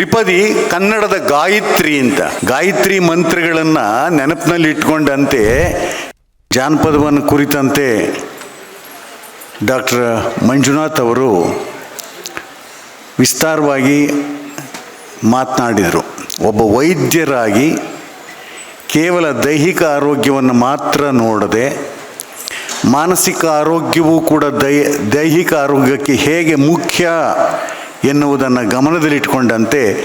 ತ್ರಿಪದಿ ಕನ್ನಡದ ಗಾಯತ್ರಿ ಅಂತ. ಗಾಯತ್ರಿ ಮಂತ್ರಗಳನ್ನು ನೆನಪಿನಲ್ಲಿ ಇಟ್ಕೊಂಡಂತೆ ಜಾನಪದವನ್ನು ಕುರಿತಂತೆ ಡಾಕ್ಟರ್ ಮಂಜುನಾಥ್ ಅವರು ವಿಸ್ತಾರವಾಗಿ ಮಾತನಾಡಿದರು. ಒಬ್ಬ ವೈದ್ಯರಾಗಿ ಕೇವಲ ದೈಹಿಕ ಆರೋಗ್ಯವನ್ನು ಮಾತ್ರ ನೋಡದೆ ಮಾನಸಿಕ ಆರೋಗ್ಯವೂ ಕೂಡ ದೈ ದೈಹಿಕ ಆರೋಗ್ಯಕ್ಕೆ ಹೇಗೆ ಮುಖ್ಯ ಎನ್ನುವುದನ್ನು ಗಮನದಲ್ಲಿಟ್ಟುಕೊಂಡಂತೆ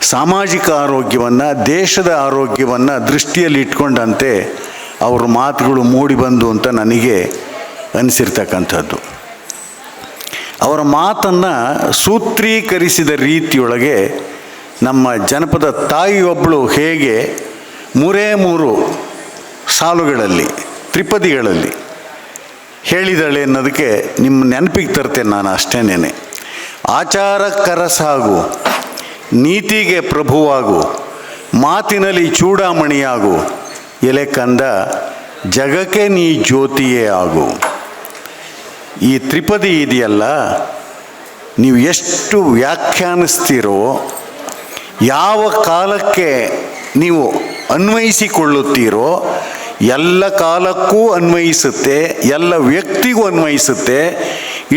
ಸಾಮಾಜಿಕ ಆರೋಗ್ಯವನ್ನು, ದೇಶದ ಆರೋಗ್ಯವನ್ನು ದೃಷ್ಟಿಯಲ್ಲಿ ಇಟ್ಕೊಂಡಂತೆ ಅವ್ರ ಮಾತುಗಳು ಮೂಡಿಬಂದು ಅಂತ ನನಗೆ ಅನಿಸಿರ್ತಕ್ಕಂಥದ್ದು. ಅವರ ಮಾತನ್ನು ಸೂತ್ರೀಕರಿಸಿದ ರೀತಿಯೊಳಗೆ ನಮ್ಮ ಜನಪದ ತಾಯಿಯೊಬ್ಬಳು ಹೇಗೆ ಮೂರೇ ಮೂರು ಸಾಲುಗಳಲ್ಲಿ, ತ್ರಿಪದಿಗಳಲ್ಲಿ ಹೇಳಿದಳೆ ಅನ್ನೋದಕ್ಕೆ ನಿಮ್ಮ ನೆನಪಿಗೆ ತರ್ತೇನೆ ನಾನು ಅಷ್ಟೇನೇನೆ. ಆಚಾರ ಕರಸಾಗು ನೀತಿಗೆ ಪ್ರಭುವಾಗು, ಮಾತಿನಲ್ಲಿ ಚೂಡಾಮಣಿಯಾಗು, ಎಲೆ ಕಂದ ಜಗಕ್ಕೆ ನೀ ಜ್ಯೋತಿಯೇ ಆಗು. ಈ ತ್ರಿಪದಿ ಇದೆಯಲ್ಲ, ನೀವು ಎಷ್ಟು ವ್ಯಾಖ್ಯಾನಿಸ್ತೀರೋ, ಯಾವ ಕಾಲಕ್ಕೆ ನೀವು ಅನ್ವಯಿಸಿಕೊಳ್ಳುತ್ತೀರೋ, ಎಲ್ಲ ಕಾಲಕ್ಕೂ ಅನ್ವಯಿಸುತ್ತೆ, ಎಲ್ಲ ವ್ಯಕ್ತಿಗೂ ಅನ್ವಯಿಸುತ್ತೆ,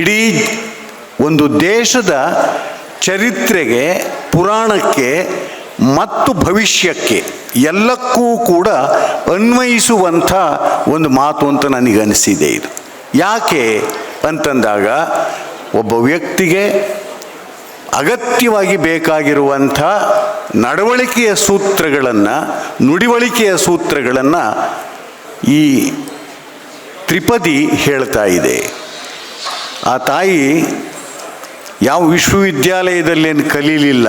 ಇಡೀ ಒಂದು ದೇಶದ ಚರಿತ್ರೆಗೆ, ಪುರಾಣಕ್ಕೆ ಮತ್ತು ಭವಿಷ್ಯಕ್ಕೆ ಎಲ್ಲಕ್ಕೂ ಕೂಡ ಅನ್ವಯಿಸುವಂಥ ಒಂದು ಮಾತು ಅಂತ ನನಗನಿಸಿದೆ ಇದು. ಯಾಕೆ ಅಂತಂದಾಗ ಒಬ್ಬ ವ್ಯಕ್ತಿಗೆ ಅಗತ್ಯವಾಗಿ ಬೇಕಾಗಿರುವಂಥ ನಡವಳಿಕೆಯ ಸೂತ್ರಗಳನ್ನು, ನುಡಿವಳಿಕೆಯ ಸೂತ್ರಗಳನ್ನು ಈ ತ್ರಿಪದಿ ಹೇಳ್ತಾ ಇದೆ. ಆ ತಾಯಿ ಯಾವ ವಿಶ್ವವಿದ್ಯಾಲಯದಲ್ಲೇನು ಕಲೀಲಿಲ್ಲ.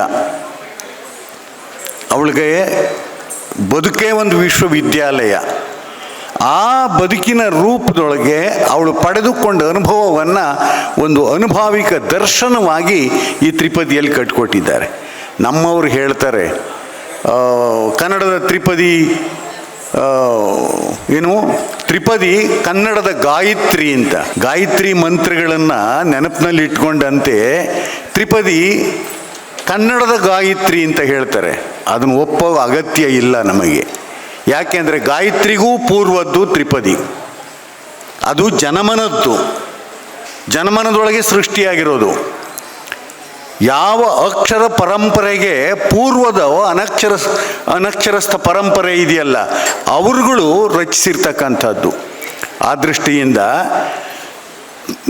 ಅವಳಿಗೆ ಬದುಕೇ ಒಂದು ವಿಶ್ವವಿದ್ಯಾಲಯ. ಆ ಬದುಕಿನ ರೂಪದೊಳಗೆ ಅವಳು ಪಡೆದುಕೊಂಡ ಅನುಭವವನ್ನು ಒಂದು ಅನುಭಾವಿಕ ದರ್ಶನವಾಗಿ ಈ ತ್ರಿಪದಿಯಲ್ಲಿ ಕಟ್ಕೊಟ್ಟಿದ್ದಾರೆ. ನಮ್ಮವರು ಹೇಳ್ತಾರೆ ಕನ್ನಡದ ತ್ರಿಪದಿ ಏನು? ತ್ರಿಪದಿ ಕನ್ನಡದ ಗಾಯತ್ರಿ ಅಂತ. ಗಾಯತ್ರಿ ಮಂತ್ರಗಳನ್ನು ನೆನಪಿನಲ್ಲಿ ಇಟ್ಕೊಂಡಂತೆ ತ್ರಿಪದಿ ಕನ್ನಡದ ಗಾಯತ್ರಿ ಅಂತ ಹೇಳ್ತಾರೆ. ಅದನ್ನು ಒಪ್ಪೋ ಅಗತ್ಯ ಇಲ್ಲ ನಮಗೆ. ಯಾಕೆಂದರೆ ಗಾಯತ್ರಿಗೂ ಪೂರ್ವದ್ದು ತ್ರಿಪದಿ. ಅದು ಜನಮನದ್ದು. ಜನಮನದೊಳಗೆ ಸೃಷ್ಟಿಯಾಗಿರೋದು. ಯಾವ ಅಕ್ಷರ ಪರಂಪರೆಗೆ ಪೂರ್ವದ ಅನಕ್ಷರ, ಅನಕ್ಷರಸ್ಥ ಪರಂಪರೆ ಇದೆಯಲ್ಲ, ಅವರುಗಳು ರಚಿಸಿರ್ತಕ್ಕಂಥದ್ದು. ಆ ದೃಷ್ಟಿಯಿಂದ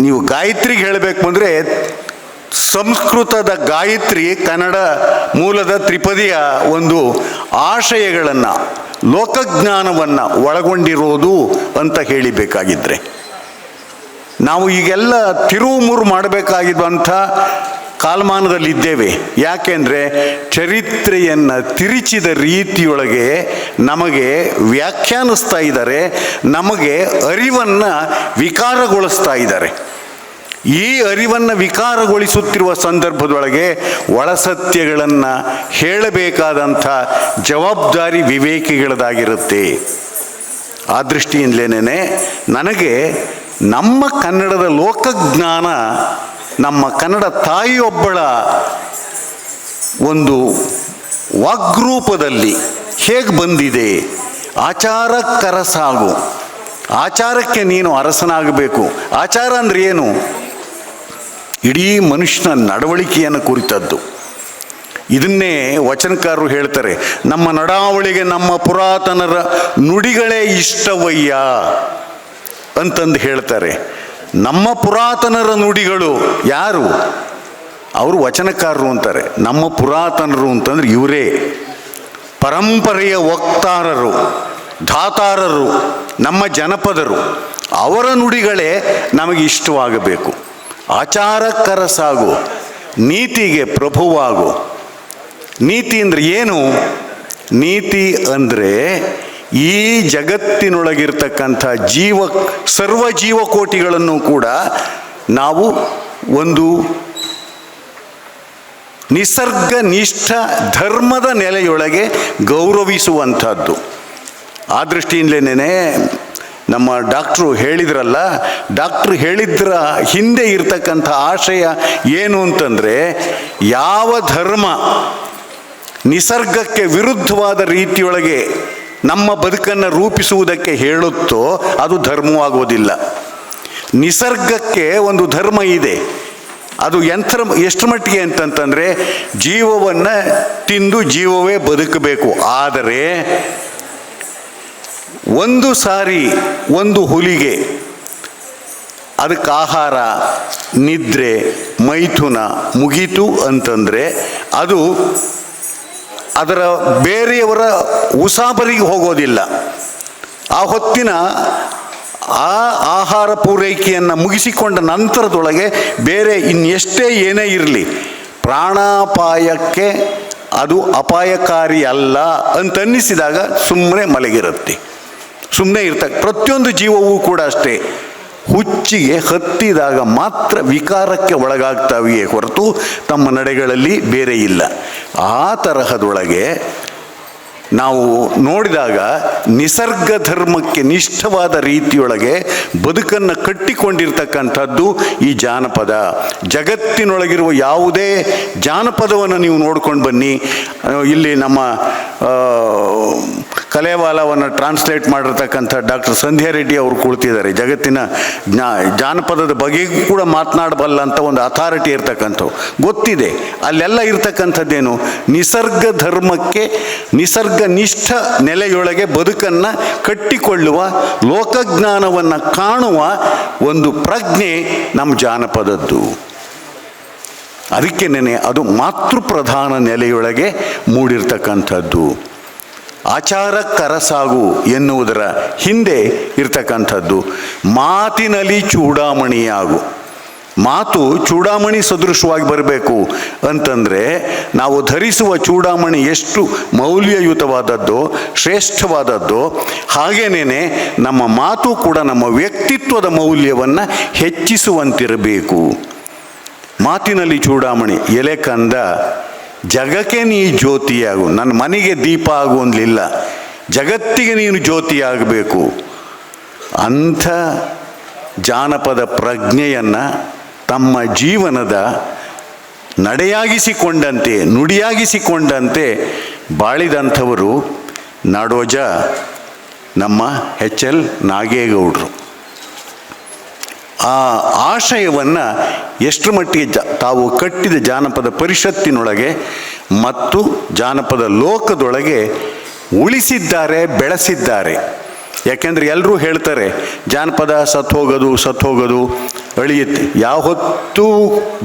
ನೀವು ಗಾಯತ್ರಿಗೆ ಹೇಳಬೇಕು ಅಂದರೆ, ಸಂಸ್ಕೃತದ ಗಾಯತ್ರಿ ಕನ್ನಡ ಮೂಲದ ತ್ರಿಪದಿಯ ಒಂದು ಆಶಯಗಳನ್ನು, ಲೋಕಜ್ಞಾನವನ್ನು ಒಳಗೊಂಡಿರೋದು ಅಂತ ಹೇಳಿಬೇಕಾಗಿದ್ದರೆ ನಾವು ಈಗೆಲ್ಲ ತಿರುವು ಮೂರು ಮಾಡಬೇಕಾಗಿರುವಂಥ ಕಾಲಮಾನದಲ್ಲಿದ್ದೇವೆ. ಯಾಕೆಂದರೆ ಚರಿತ್ರೆಯನ್ನು ತಿರುಚಿದ ರೀತಿಯೊಳಗೆ ನಮಗೆ ವ್ಯಾಖ್ಯಾನಿಸ್ತಾ ಇದ್ದಾರೆ, ನಮಗೆ ಅರಿವನ್ನು ವಿಕಾರಗೊಳಿಸ್ತಾ ಇದ್ದಾರೆ. ಈ ಅರಿವನ್ನು ವಿಕಾರಗೊಳಿಸುತ್ತಿರುವ ಸಂದರ್ಭದೊಳಗೆ ಒಳಸತ್ಯಗಳನ್ನು ಹೇಳಬೇಕಾದಂಥ ಜವಾಬ್ದಾರಿ ವಿವೇಕಿಗಳದಾಗಿರುತ್ತೆ ಆ ದೃಷ್ಟಿಯಿಂದಲೇ ನನಗೆ ನಮ್ಮ ಕನ್ನಡದ ಲೋಕಜ್ಞಾನ ನಮ್ಮ ಕನ್ನಡ ತಾಯಿಯೊಬ್ಬಳ ಒಂದು ವಾಗ್ರೂಪದಲ್ಲಿ ಹೇಗೆ ಬಂದಿದೆ? ಆಚಾರ ಕರಸಾಗು ಆಚಾರಕ್ಕೆ ನೀನು ಅರಸನಾಗಬೇಕು. ಆಚಾರ ಅಂದ್ರೆ ಏನು? ಇಡೀ ಮನುಷ್ಯನ ನಡವಳಿಕೆಯನ್ನು ಕುರಿತದ್ದು. ಇದನ್ನೇ ವಚನಕಾರರು ಹೇಳ್ತಾರೆ, ನಮ್ಮ ನಡಾವಳಿಗೆ ನಮ್ಮ ಪುರಾತನರ ನುಡಿಗಳೇ ಇಷ್ಟವಯ್ಯ ಅಂತಂದು ಹೇಳ್ತಾರೆ. ನಮ್ಮ ಪುರಾತನರ ನುಡಿಗಳು ಯಾರು? ಅವರು ವಚನಕಾರರು ಅಂತಾರೆ. ನಮ್ಮ ಪುರಾತನರು ಅಂತಂದ್ರೆ ಇವರೇ. ಪರಂಪರೆಯ ವಕ್ತಾರರು ಧಾತಾರರು ನಮ್ಮ ಜನಪದರು. ಅವರ ನುಡಿಗಳೇ ನಮಗೆ ಇಷ್ಟವಾಗಬೇಕು. ಆಚಾರಕ್ಕರ ಸಾಗು ನೀತಿಗೆ ಪ್ರಭುವಾಗು. ನೀತಿ ಅಂದರೆ ಏನು? ನೀತಿ ಅಂದರೆ ಈ ಜಗತ್ತಿನೊಳಗಿರ್ತಕ್ಕಂಥ ಜೀವ, ಸರ್ವ ಜೀವಕೋಟಿಗಳನ್ನು ಕೂಡ ನಾವು ಒಂದು ನಿಸರ್ಗ ನಿಷ್ಠ ಧರ್ಮದ ನೆಲೆಯೊಳಗೆ ಗೌರವಿಸುವಂಥದ್ದು. ಆ ದೃಷ್ಟಿಯಿಂದಲೇ ನಮ್ಮ ಡಾಕ್ಟ್ರು ಹೇಳಿದ್ರಲ್ಲ, ಡಾಕ್ಟ್ರು ಹೇಳಿದ್ರ ಹಿಂದೆ ಇರ್ತಕ್ಕಂಥ ಆಶಯ ಏನು ಅಂತಂದರೆ, ಯಾವ ಧರ್ಮ ನಿಸರ್ಗಕ್ಕೆ ವಿರುದ್ಧವಾದ ರೀತಿಯೊಳಗೆ ನಮ್ಮ ಬದುಕನ್ನು ರೂಪಿಸುವುದಕ್ಕೆ ಹೇಳುತ್ತೋ ಅದು ಧರ್ಮವಾಗುವುದಿಲ್ಲ ನಿಸರ್ಗಕ್ಕೆ ಒಂದು ಧರ್ಮ ಇದೆ. ಅದು ಯಂತ್ರ ಎಷ್ಟು ಮಟ್ಟಿಗೆ ಅಂತಂತಂದರೆ ಜೀವವನ್ನು ತಿಂದು ಜೀವವೇ ಬದುಕಬೇಕು. ಆದರೆ ಒಂದು ಸಾರಿ ಒಂದು ಹುಲಿಗೆ ಅದಕ್ಕೆ ಆಹಾರ, ನಿದ್ರೆ, ಮೈಥುನ ಮುಗೀತು ಅಂತಂದರೆ ಅದು ಅದರ ಬೇರೆಯವರ ಉಸಾಬರಿಗೆ ಹೋಗೋದಿಲ್ಲ. ಆ ಹೊತ್ತಿನ ಆ ಆಹಾರ ಪೂರೈಕೆಯನ್ನು ಮುಗಿಸಿಕೊಂಡ ನಂತರದೊಳಗೆ ಬೇರೆ ಇನ್ನೆಷ್ಟೇ ಏನೇ ಇರಲಿ, ಪ್ರಾಣಾಪಾಯಕ್ಕೆ ಅದು ಅಪಾಯಕಾರಿ ಅಲ್ಲ ಅಂತನ್ನಿಸಿದಾಗ ಸುಮ್ಮನೆ ಮಲಗಿರುತ್ತೆ. ಸುಮ್ಮನೆ ಇರ್ತಕ್ಕ ಪ್ರತಿಯೊಂದು ಜೀವವೂ ಕೂಡ ಅಷ್ಟೇ. ಹುಚ್ಚಿಗೆ ಹತ್ತಿದಾಗ ಮಾತ್ರ ವಿಕಾರಕ್ಕೆ ಒಳಗಾಗ್ತಾವೆಯೇ ಹೊರತು ತಮ್ಮ ನಡೆಗಳಲ್ಲಿ ಬೇರೆ ಇಲ್ಲ. ಆ ತರಹದೊಳಗೆ ನಾವು ನೋಡಿದಾಗ ನಿಸರ್ಗ ಧರ್ಮಕ್ಕೆ ನಿಷ್ಠವಾದ ರೀತಿಯೊಳಗೆ ಬದುಕನ್ನು ಕಟ್ಟಿಕೊಂಡಿರ್ತಕ್ಕಂಥದ್ದು ಈ ಜಾನಪದ. ಜಗತ್ತಿನೊಳಗಿರುವ ಯಾವುದೇ ಜಾನಪದವನ್ನು ನೀವು ನೋಡ್ಕೊಂಡು ಬನ್ನಿ. ಇಲ್ಲಿ ನಮ್ಮ ಕಲೆವಾಲವನ್ನು ಟ್ರಾನ್ಸ್ಲೇಟ್ ಮಾಡಿರ್ತಕ್ಕಂಥ ಡಾಕ್ಟರ್ ಸಂಧ್ಯಾ ರೆಡ್ಡಿ ಅವರು ಕುಳಿತಿದ್ದಾರೆ. ಜಗತ್ತಿನ ಜ್ಞಾ, ಜಾನಪದದ ಬಗೆಗೂ ಕೂಡ ಮಾತನಾಡಬಲ್ಲ ಅಂತ ಒಂದು ಅಥಾರಿಟಿ ಇರ್ತಕ್ಕಂಥವು. ಗೊತ್ತಿದೆ. ಅಲ್ಲೆಲ್ಲ ಇರ್ತಕ್ಕಂಥದ್ದೇನು? ನಿಸರ್ಗ ಧರ್ಮಕ್ಕೆ, ನಿಸರ್ಗ ನಿಷ್ಠ ನೆಲೆಯೊಳಗೆ ಬದುಕನ್ನು ಕಟ್ಟಿಕೊಳ್ಳುವ, ಲೋಕಜ್ಞಾನವನ್ನು ಕಾಣುವ ಒಂದು ಪ್ರಜ್ಞೆ ನಮ್ಮ ಜಾನಪದದ್ದು. ಅದಕ್ಕೆ ನೆನೆ ಅದು ಮಾತೃಪ್ರಧಾನ ನೆಲೆಯೊಳಗೆ ಮೂಡಿರ್ತಕ್ಕಂಥದ್ದು. ಆಚಾರ ಕರಸಾಗು ಎನ್ನುವುದರ ಹಿಂದೆ ಇರ್ತಕ್ಕಂಥದ್ದು. ಮಾತಿನಲ್ಲಿ ಚೂಡಾಮಣಿಯಾಗು. ಮಾತು ಚೂಡಾಮಣಿ ಸದೃಶವಾಗಿ ಬರಬೇಕು ಅಂತಂದರೆ ನಾವು ಧರಿಸುವ ಚೂಡಾಮಣಿ ಎಷ್ಟು ಮೌಲ್ಯಯುತವಾದದ್ದು, ಶ್ರೇಷ್ಠವಾದದ್ದು ಹಾಗೇನೇ ನಮ್ಮ ಮಾತು ಕೂಡ ನಮ್ಮ ವ್ಯಕ್ತಿತ್ವದ ಮೌಲ್ಯವನ್ನು ಹೆಚ್ಚಿಸುವಂತಿರಬೇಕು. ಮಾತಿನಲ್ಲಿ ಚೂಡಾಮಣಿ ಎಲೆ ಕಂದ ಜಗಕ್ಕೆ ನೀ ಜ್ಯೋತಿಯಾಗು. ನನ್ನ ಮನೆಗೆ ದೀಪ ಆಗು ಅನ್ಲಿಲ್ಲ ಜಗತ್ತಿಗೆ ನೀನು ಜ್ಯೋತಿಯಾಗಬೇಕು. ಅಂಥ ಜಾನಪದ ಪ್ರಜ್ಞೆಯನ್ನು ತಮ್ಮ ಜೀವನದ ನಡೆಯಾಗಿಸಿಕೊಂಡಂತೆ, ನುಡಿಯಾಗಿಸಿಕೊಂಡಂತೆ ಬಾಳಿದಂಥವರು ನಾಡೋಜ ನಮ್ಮ ಎಚ್ ಎಲ್ ನಾಗೇಗೌಡರು. ಆ ಆಶಯವನ್ನು ಎಷ್ಟರ ಮಟ್ಟಿಗೆ ಜ ತಾವು ಕಟ್ಟಿದ ಜಾನಪದ ಪರಿಷತ್ತಿನೊಳಗೆ ಮತ್ತು ಜಾನಪದ ಲೋಕದೊಳಗೆ ಉಳಿಸಿದ್ದಾರೆ, ಬೆಳೆಸಿದ್ದಾರೆ. ಯಾಕೆಂದರೆ ಎಲ್ಲರೂ ಹೇಳ್ತಾರೆ, ಜಾನಪದ ಸತ್ತು ಹೋಗೋದು ಸತ್ತು ಹೋಗೋದು ಅಳಿಯುತ್ತೆ. ಯಾವತ್ತೂ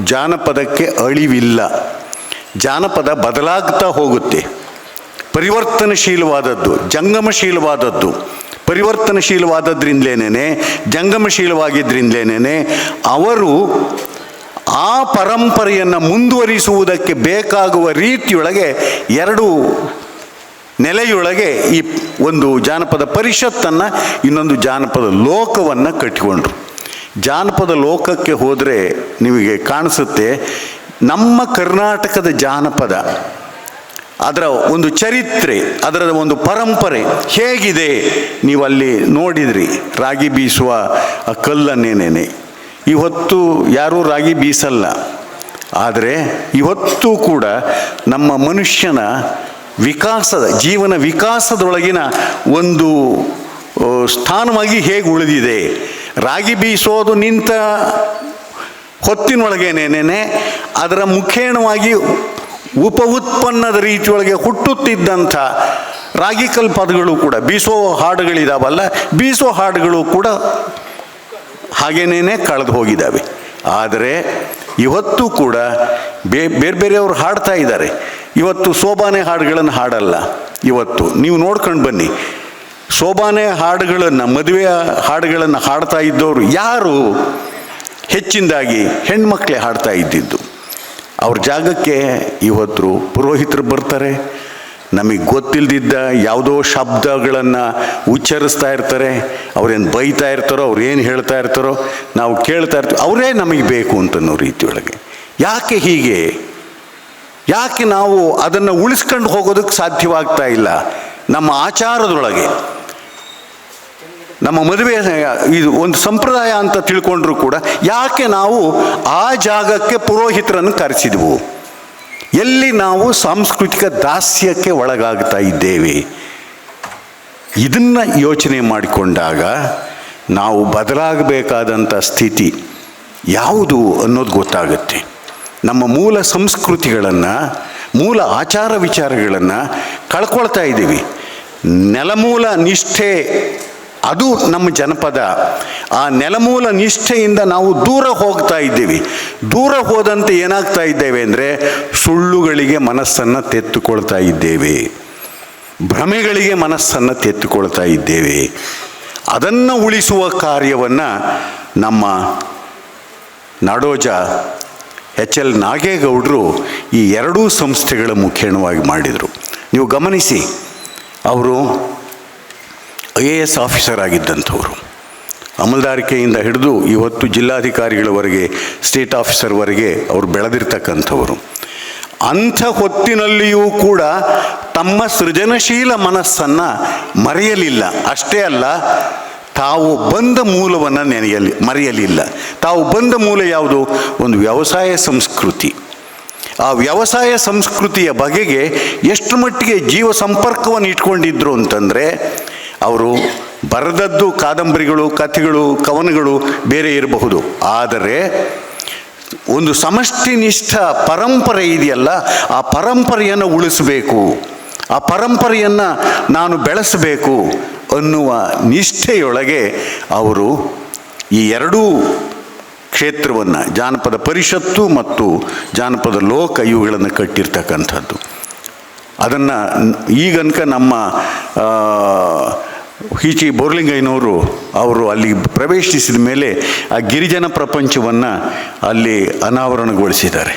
ಜಾನಪದಕ್ಕೆ ಅಳಿವಿಲ್ಲ. ಜಾನಪದ ಬದಲಾಗ್ತಾ ಹೋಗುತ್ತೆ. ಪರಿವರ್ತನಶೀಲವಾದದ್ದು, ಜಂಗಮಶೀಲವಾದದ್ದು. ಪರಿವರ್ತನಶೀಲವಾದದ್ರಿಂದಲೇನೆ ಜಂಗಮಶೀಲವಾಗಿದ್ದರಿಂದಲೇನೆ ಅವರು ಆ ಪರಂಪರೆಯನ್ನು ಮುಂದುವರಿಸುವುದಕ್ಕೆ ಬೇಕಾಗುವ ರೀತಿಯೊಳಗೆ ಎರಡು ನೆಲೆಯೊಳಗೆ ಈ ಒಂದು ಜಾನಪದ ಪರಿಷತ್ತನ್ನು, ಇನ್ನೊಂದು ಜಾನಪದ ಲೋಕವನ್ನು ಕಟ್ಟಿಕೊಂಡರು. ಜಾನಪದ ಲೋಕಕ್ಕೆ ಹೋದರೆ ನಿಮಗೆ ಕಾಣಿಸುತ್ತೆ, ನಮ್ಮ ಕರ್ನಾಟಕದ ಜಾನಪದ ಅದರ ಒಂದು ಚರಿತ್ರೆ, ಅದರ ಒಂದು ಪರಂಪರೆ ಹೇಗಿದೆ ನೀವು ಅಲ್ಲಿ ನೋಡಿದ್ರಿ? ರಾಗಿ ಬೀಸುವ ಆ ಕಲ್ಲನ್ನೇನೇನೆ? ಇವತ್ತು ಯಾರೂ ರಾಗಿ ಬೀಸಲ್ಲ. ಆದರೆ ಇವತ್ತು ಕೂಡ ನಮ್ಮ ಮನುಷ್ಯನ ವಿಕಾಸದ, ಜೀವನ ವಿಕಾಸದೊಳಗಿನ ಒಂದು ಸ್ಥಾನವಾಗಿ ಹೇಗೆ ಉಳಿದಿದೆ? ರಾಗಿ ಬೀಸೋದು ನಿಂತ ಹೊತ್ತಿನೊಳಗೇನೇನೇನೆ? ಅದರ ಮುಖೇಣವಾಗಿ ಉಪ ಉತ್ಪನ್ನದ ರೀತಿಯೊಳಗೆ ಹುಟ್ಟುತ್ತಿದ್ದಂಥ ರಾಗಿಕಲ್ ಪದಗಳು ಕೂಡ, ಬೀಸೋ ಹಾಡುಗಳಿದಾವಲ್ಲ, ಬೀಸೋ ಹಾಡುಗಳು ಕೂಡ ಹಾಗೇನೇ ಕಳೆದು ಹೋಗಿದ್ದಾವೆ. ಆದರೆ ಇವತ್ತು ಕೂಡ ಬೇ, ಬೇರೆ ಬೇರೆಯವರು ಹಾಡ್ತಾ ಇದ್ದಾರೆ. ಇವತ್ತು ಸೋಬಾನೆ ಹಾಡುಗಳನ್ನು ಹಾಡಲ್ಲ. ಇವತ್ತು ನೀವು ನೋಡ್ಕೊಂಡು ಬನ್ನಿ. ಸೋಬಾನೆ ಹಾಡುಗಳನ್ನು, ಮದುವೆಯ ಹಾಡುಗಳನ್ನು ಹಾಡ್ತಾ ಇದ್ದವರು ಯಾರು? ಹೆಚ್ಚಿನದಾಗಿ ಹೆಣ್ಮಕ್ಳೇ ಹಾಡ್ತಾ ಇದ್ದಿದ್ದು. ಅವ್ರ ಜಾಗಕ್ಕೆ ಇವತ್ತು ಪುರೋಹಿತರು ಬರ್ತಾರೆ. ನಮಗೆ ಗೊತ್ತಿಲ್ಲದಿದ್ದ ಯಾವುದೋ ಶಬ್ದಗಳನ್ನು ಉಚ್ಚರಿಸ್ತಾ ಇರ್ತಾರೆ. ಅವ್ರೇನು ಬೈತಾ ಇರ್ತಾರೋ ಅವ್ರು ಏನು ಹೇಳ್ತಾ ಇರ್ತಾರೋ, ನಾವು ಕೇಳ್ತಾ ಇರ್ತೀವಿ. ಅವರೇ ನಮಗೆ ಬೇಕು ಅಂತನೋ ರೀತಿಯೊಳಗೆ ಯಾಕೆ ಹೀಗೆ? ಯಾಕೆ ನಾವು ಅದನ್ನು ಉಳಿಸ್ಕೊಂಡು ಹೋಗೋದಕ್ಕೆ ಸಾಧ್ಯವಾಗ್ತಾ ಇಲ್ಲ? ನಮ್ಮ ಆಚಾರದೊಳಗೆ ನಮ್ಮ ಮದುವೆ, ಇದು ಒಂದು ಸಂಪ್ರದಾಯ ಅಂತ ತಿಳ್ಕೊಂಡ್ರು ಕೂಡ ಯಾಕೆ ನಾವು ಆ ಜಾಗಕ್ಕೆ ಪುರೋಹಿತರನ್ನು ಕರೆಸಿದ್ವು? ಎಲ್ಲಿ ನಾವು ಸಾಂಸ್ಕೃತಿಕ ದಾಸ್ಯಕ್ಕೆ ಒಳಗಾಗ್ತಾ ಇದ್ದೇವೆ? ಇದನ್ನು ಯೋಚನೆ ಮಾಡಿಕೊಂಡಾಗ ನಾವು ಬದಲಾಗಬೇಕಾದಂಥ ಸ್ಥಿತಿ ಯಾವುದು ಅನ್ನೋದು ಗೊತ್ತಾಗುತ್ತೆ. ನಮ್ಮ ಮೂಲ ಸಂಸ್ಕೃತಿಗಳನ್ನು, ಮೂಲ ಆಚಾರ ವಿಚಾರಗಳನ್ನು ಕಳ್ಕೊಳ್ತಾ ಇದ್ದೀವಿ. ನೆಲಮೂಲ ನಿಷ್ಠೆ ಅದು ನಮ್ಮ ಜನಪದ. ಆ ನೆಲಮೂಲ ನಿಷ್ಠೆಯಿಂದ ನಾವು ದೂರ ಹೋಗ್ತಾ ಇದ್ದೀವಿ. ದೂರ ಹೋದಂತೆ ಏನಾಗ್ತಾ ಇದ್ದೇವೆ ಅಂದರೆ ಸುಳ್ಳುಗಳಿಗೆ ಮನಸ್ಸನ್ನು ತೆತ್ತುಕೊಳ್ತಾ ಇದ್ದೇವೆ. ಭ್ರಮೆಗಳಿಗೆ ಮನಸ್ಸನ್ನು ತೆತ್ತುಕೊಳ್ತಾ ಇದ್ದೇವೆ. ಅದನ್ನು ಉಳಿಸುವ ಕಾರ್ಯವನ್ನು ನಮ್ಮ ನಾಡೋಜ ಎಚ್ ಎಲ್ ನಾಗೇಗೌಡರು ಈ ಎರಡೂ ಸಂಸ್ಥೆಗಳ ಮುಖೇಣವಾಗಿ ಮಾಡಿದರು. ನೀವು ಗಮನಿಸಿ, ಅವರು ಐ ಎ ಎಸ್ ಆಫೀಸರ್ ಆಗಿದ್ದಂಥವರು. ಅಮಲ್ದಾರಿಕೆಯಿಂದ ಹಿಡಿದು ಇವತ್ತು ಜಿಲ್ಲಾಧಿಕಾರಿಗಳವರೆಗೆ, ಸ್ಟೇಟ್ ಆಫೀಸರ್ವರೆಗೆ ಅವರು ಬೆಳೆದಿರ್ತಕ್ಕಂಥವರು. ಅಂಥ ಹೊತ್ತಿನಲ್ಲಿಯೂ ಕೂಡ ತಮ್ಮ ಸೃಜನಶೀಲ ಮನಸ್ಸನ್ನು ಮರೆಯಲಿಲ್ಲ. ಅಷ್ಟೇ ಅಲ್ಲ, ತಾವು ಬಂದ ಮೂಲವನ್ನು ನೆನೆಯಲಿ, ಮರೆಯಲಿಲ್ಲ. ತಾವು ಬಂದ ಮೂಲ ಯಾವುದು? ಒಂದು ವ್ಯವಸಾಯ ಸಂಸ್ಕೃತಿ. ಆ ವ್ಯವಸಾಯ ಸಂಸ್ಕೃತಿಯ ಬಗೆಗೆ ಎಷ್ಟು ಮಟ್ಟಿಗೆ ಜೀವ ಸಂಪರ್ಕವನ್ನು ಇಟ್ಕೊಂಡಿದ್ರು ಅಂತಂದರೆ ಅವರು ಬರೆದದ್ದು ಕಾದಂಬರಿಗಳು, ಕಥೆಗಳು, ಕವನಗಳು ಬೇರೆ ಇರಬಹುದು. ಆದರೆ ಒಂದು ಸಮಷ್ಟಿನಿಷ್ಠ ಪರಂಪರೆ ಇದೆಯಲ್ಲ, ಆ ಪರಂಪರೆಯನ್ನು ಉಳಿಸಬೇಕು. ಆ ಪರಂಪರೆಯನ್ನು ನಾನು ಬೆಳೆಸಬೇಕು ಅನ್ನುವ ನಿಷ್ಠೆಯೊಳಗೆ ಅವರು ಈ ಎರಡೂ ಕ್ಷೇತ್ರವನ್ನು, ಜಾನಪದ ಪರಿಷತ್ತು ಮತ್ತು ಜಾನಪದ ಲೋಕ ಇವುಗಳನ್ನು ಕಟ್ಟಿರ್ತಕ್ಕಂಥದ್ದು. ಅದನ್ನು ಈಗನಕ ನಮ್ಮ ಹೀಚಿ ಬೋರ್ಲಿಂಗಯ್ಯನವರು ಅವರು ಅಲ್ಲಿ ಪ್ರವೇಶಿಸಿದ ಮೇಲೆ ಆ ಗಿರಿಜನ ಪ್ರಪಂಚವನ್ನು ಅಲ್ಲಿ ಅನಾವರಣಗೊಳಿಸಿದ್ದಾರೆ.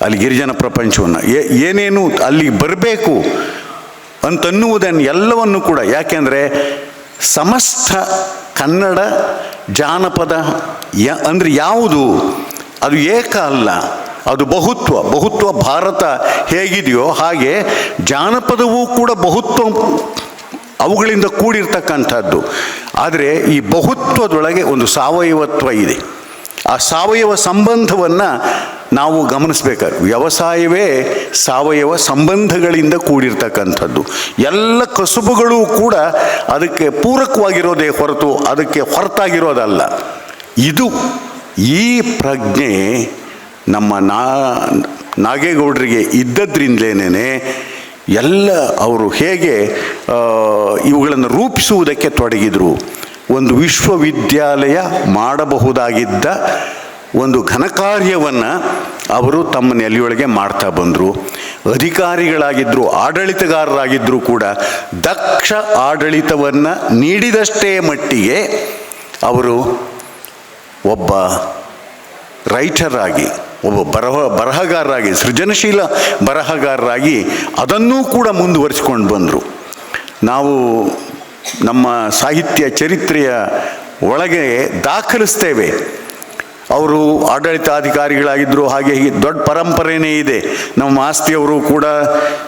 ಅಲ್ಲಿ ಗಿರಿಜನ ಪ್ರಪಂಚವನ್ನು. ಏನೇನು ಅಲ್ಲಿ ಬರಬೇಕು ಅಂತನ್ನುವುದನ್ನು ಎಲ್ಲವನ್ನು ಕೂಡ ಯಾಕೆಂದರೆ ಸಮಸ್ತ ಕನ್ನಡ ಜಾನಪದ ಯ, ಅಂದರೆ ಯಾವುದು? ಅದು ಏಕ ಅಲ್ಲ. ಅದು ಬಹುತ್ವ ಬಹುತ್ವ ಭಾರತ ಹೇಗಿದೆಯೋ ಹಾಗೆ ಜಾನಪದವೂ ಕೂಡ ಬಹುತ್ವ ಅವುಗಳಿಂದ ಕೂಡಿರ್ತಕ್ಕಂಥದ್ದು. ಆದರೆ ಈ ಬಹುತ್ವದೊಳಗೆ ಒಂದು ಸಾವಯವತ್ವ ಇದೆ. ಆ ಸಾವಯವ ಸಂಬಂಧವನ್ನು ನಾವು ಗಮನಿಸಬೇಕಾದ್ರೆ ವ್ಯವಸಾಯವೇ ಸಾವಯವ ಸಂಬಂಧಗಳಿಂದ ಕೂಡಿರ್ತಕ್ಕಂಥದ್ದು. ಎಲ್ಲ ಕಸುಬುಗಳು ಕೂಡ ಅದಕ್ಕೆ ಪೂರಕವಾಗಿರೋದೇ ಹೊರತು ಅದಕ್ಕೆ ಹೊರತಾಗಿರೋದಲ್ಲ. ಇದು ಈ ಪ್ರಜ್ಞೆ ನಮ್ಮ ನಾ, ನಾಗೇಗೌಡರಿಗೆ ಇದ್ದದ್ರಿಂದಲೇ ಎಲ್ಲ ಅವರು ಹೇಗೆ ಇವುಗಳನ್ನು ರೂಪಿಸುವುದಕ್ಕೆ ತೊಡಗಿದರು. ಒಂದು ವಿಶ್ವವಿದ್ಯಾಲಯ ಮಾಡಬಹುದಾಗಿದ್ದ ಒಂದು ಘನಕಾರ್ಯವನ್ನು ಅವರು ತಮ್ಮ ನೆಲೆಯೊಳಗೆ ಮಾಡ್ತಾ ಬಂದರು. ಅಧಿಕಾರಿಗಳಾಗಿದ್ದರು ಆಡಳಿತಗಾರರಾಗಿದ್ದರೂ ಕೂಡ ದಕ್ಷ ಆಡಳಿತವನ್ನು ನೀಡಿದಷ್ಟೇ ಮಟ್ಟಿಗೆ ಅವರು ಒಬ್ಬ ರೈಟರ್ ಆಗಿ ಒಬ್ಬ ಬರಹ ಬರಹಗಾರರಾಗಿ, ಸೃಜನಶೀಲ ಬರಹಗಾರರಾಗಿ ಅದನ್ನೂ ಕೂಡ ಮುಂದುವರಿಸ್ಕೊಂಡು ಬಂದರು. ನಾವು ನಮ್ಮ ಸಾಹಿತ್ಯ ಚರಿತ್ರೆಯ ಒಳಗೆ ದಾಖಲಿಸ್ತೇವೆ. ಅವರು ಆಡಳಿತಾಧಿಕಾರಿಗಳಾಗಿದ್ದರು ಹಾಗೆ ಹೀಗೆ ದೊಡ್ಡ ಪರಂಪರೆಯೇ ಇದೆ. ನಮ್ಮ ಆಸ್ತಿಯವರು ಕೂಡ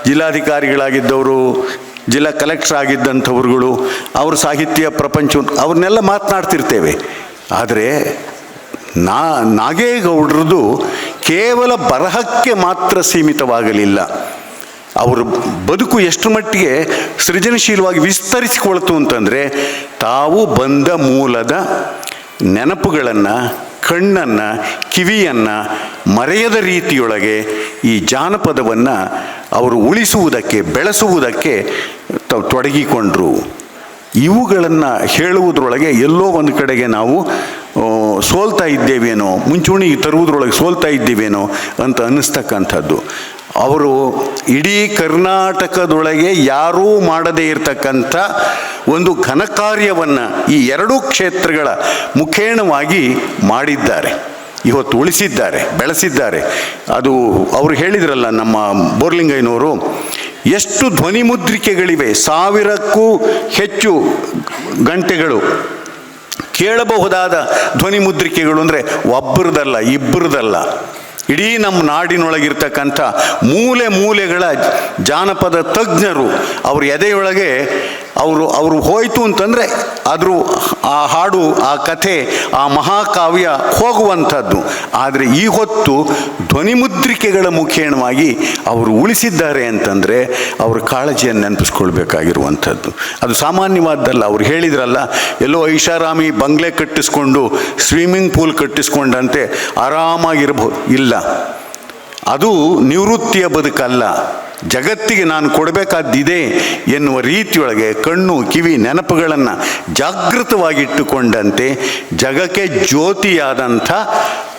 ಜಿಲ್ಲಾಧಿಕಾರಿಗಳಾಗಿದ್ದವರು, ಜಿಲ್ಲಾ ಕಲೆಕ್ಟರ್ ಆಗಿದ್ದಂಥವ್ರುಗಳು, ಅವರು ಸಾಹಿತ್ಯ ಪ್ರಪಂಚ ಅವ್ರನ್ನೆಲ್ಲ ಮಾತನಾಡ್ತಿರ್ತೇವೆ. ಆದರೆ ನಾ, ನಾಗೇಗೌಡರದು ಕೇವಲ ಬರಹಕ್ಕೆ ಮಾತ್ರ ಸೀಮಿತವಾಗಲಿಲ್ಲ. ಅವರು ಬದುಕು ಎಷ್ಟು ಮಟ್ಟಿಗೆ ಸೃಜನಶೀಲವಾಗಿ ವಿಸ್ತರಿಸಿಕೊಳ್ತು ಅಂತಂದರೆ ತಾವು ಬಂದ ಮೂಲದ ನೆನಪುಗಳನ್ನು, ಕಣ್ಣನ್ನು, ಕಿವಿಯನ್ನು ಮರೆಯದ ರೀತಿಯೊಳಗೆ ಈ ಜಾನಪದವನ್ನು ಅವರು ಉಳಿಸುವುದಕ್ಕೆ, ಬೆಳೆಸುವುದಕ್ಕೆ ತೊಡಗಿಕೊಂಡ್ರು. ಇವುಗಳನ್ನು ಹೇಳುವುದರೊಳಗೆ ಎಲ್ಲೋ ಒಂದು ಕಡೆಗೆ ನಾವು ಸೋಲ್ತಾ ಇದ್ದೇವೇನೋ, ಮುಂಚೂಣಿಗೆ ತರುವುದರೊಳಗೆ ಸೋಲ್ತಾ ಇದ್ದೇವೇನೋ ಅಂತ ಅನ್ನಿಸ್ತಕ್ಕಂಥದ್ದು. ಅವರು ಇಡೀ ಕರ್ನಾಟಕದೊಳಗೆ ಯಾರೂ ಮಾಡದೇ ಇರತಕ್ಕಂಥ ಒಂದು ಘನಕಾರ್ಯವನ್ನು ಈ ಎರಡೂ ಕ್ಷೇತ್ರಗಳ ಮುಖೇಣವಾಗಿ ಮಾಡಿದ್ದಾರೆ. ಇವತ್ತು ಉಳಿಸಿದ್ದಾರೆ, ಬೆಳೆಸಿದ್ದಾರೆ. ಅದು ಅವರು ಹೇಳಿದ್ರಲ್ಲ ನಮ್ಮ ಬೋರ್ಲಿಂಗಯ್ಯನವರು, ಎಷ್ಟು ಧ್ವನಿ ಮುದ್ರಿಕೆಗಳಿವೆ ಸಾವಿರಕ್ಕೂ ಹೆಚ್ಚು ಗಂಟೆಗಳು. ಕೇಳಬಹುದಾದ ಧ್ವನಿ ಮುದ್ರಿಕೆಗಳು ಅಂದರೆ ಒಬ್ಬರದಲ್ಲ, ಇಬ್ಬರದಲ್ಲ. ಇಡೀ ನಮ್ಮ ನಾಡಿನೊಳಗಿರ್ತಕ್ಕಂಥ ಮೂಲೆ ಮೂಲೆಗಳ ಜಾನಪದ ತಜ್ಞರು ಅವ್ರ ಎದೆಯೊಳಗೆ ಅವರು ಅವರು ಹೋಯಿತು ಅಂತಂದರೆ ಆದರೂ ಆ ಹಾಡು, ಆ ಕಥೆ, ಆ ಮಹಾಕಾವ್ಯ ಹೋಗುವಂಥದ್ದು. ಆದರೆ ಈ ಹೊತ್ತು ಧ್ವನಿಮುದ್ರಿಕೆಗಳ ಮುಖೇಣವಾಗಿ ಅವರು ಉಳಿಸಿದ್ದಾರೆ ಅಂತಂದರೆ ಅವರ ಕಾಳಜಿಯನ್ನು ನೆನಪಿಸ್ಕೊಳ್ಬೇಕಾಗಿರುವಂಥದ್ದು. ಅದು ಸಾಮಾನ್ಯವಾದ್ದಲ್ಲ, ಅವ್ರು ಹೇಳಿದ್ರಲ್ಲ, ಎಲ್ಲೋ ಐಷಾರಾಮಿ ಬಂಗ್ಲೆ ಕಟ್ಟಿಸ್ಕೊಂಡು, ಸ್ವಿಮ್ಮಿಂಗ್ ಪೂಲ್ ಕಟ್ಟಿಸ್ಕೊಂಡಂತೆ ಆರಾಮಾಗಿರ್ಬೋದು ಇಲ್ಲ. ಅದು ನಿವೃತ್ತಿಯ ಬದುಕಲ್ಲ. ಜಗತ್ತಿಗೆ ನಾನು ಕೊಡಬೇಕಾದ್ದಿದೆ ಎನ್ನುವ ರೀತಿಯೊಳಗೆ ಕಣ್ಣು, ಕಿವಿ, ನೆನಪುಗಳನ್ನು ಜಾಗೃತವಾಗಿಟ್ಟುಕೊಂಡಂತೆ ಜಗಕ್ಕೆ ಜ್ಯೋತಿಯಾದಂಥ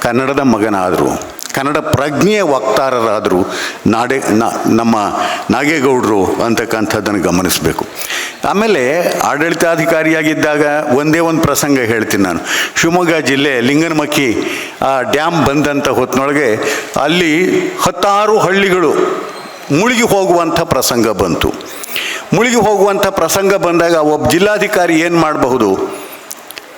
ಕನ್ನಡದ ಮಗನಾದರು. ಕನ್ನಡ ಪ್ರಜ್ಞೆಯ ವಕ್ತಾರರಾದರು. ನಾಡೆ ನಮ್ಮ ನಾಗೇಗೌಡರು ಅಂತಕ್ಕಂಥದ್ದನ್ನು ಗಮನಿಸಬೇಕು. ಆಮೇಲೆ ಆಡಳಿತಾಧಿಕಾರಿಯಾಗಿದ್ದಾಗ ಒಂದೇ ಒಂದು ಪ್ರಸಂಗ ಹೇಳ್ತೀನಿ ನಾನು. ಶಿವಮೊಗ್ಗ ಜಿಲ್ಲೆ ಲಿಂಗನಮಕ್ಕಿ, ಆ, ಡ್ಯಾಮ್ ಬಂದಂಥ ಹೊತ್ತಿನೊಳಗೆ ಅಲ್ಲಿ ಹತ್ತಾರು ಹಳ್ಳಿಗಳು ಮುಳುಗಿ ಹೋಗುವಂಥ ಪ್ರಸಂಗ ಬಂತು. ಮುಳುಗಿ ಹೋಗುವಂಥ ಪ್ರಸಂಗ ಬಂದಾಗ ಒಬ್ಬ ಜಿಲ್ಲಾಧಿಕಾರಿ ಏನು ಮಾಡಬಹುದು?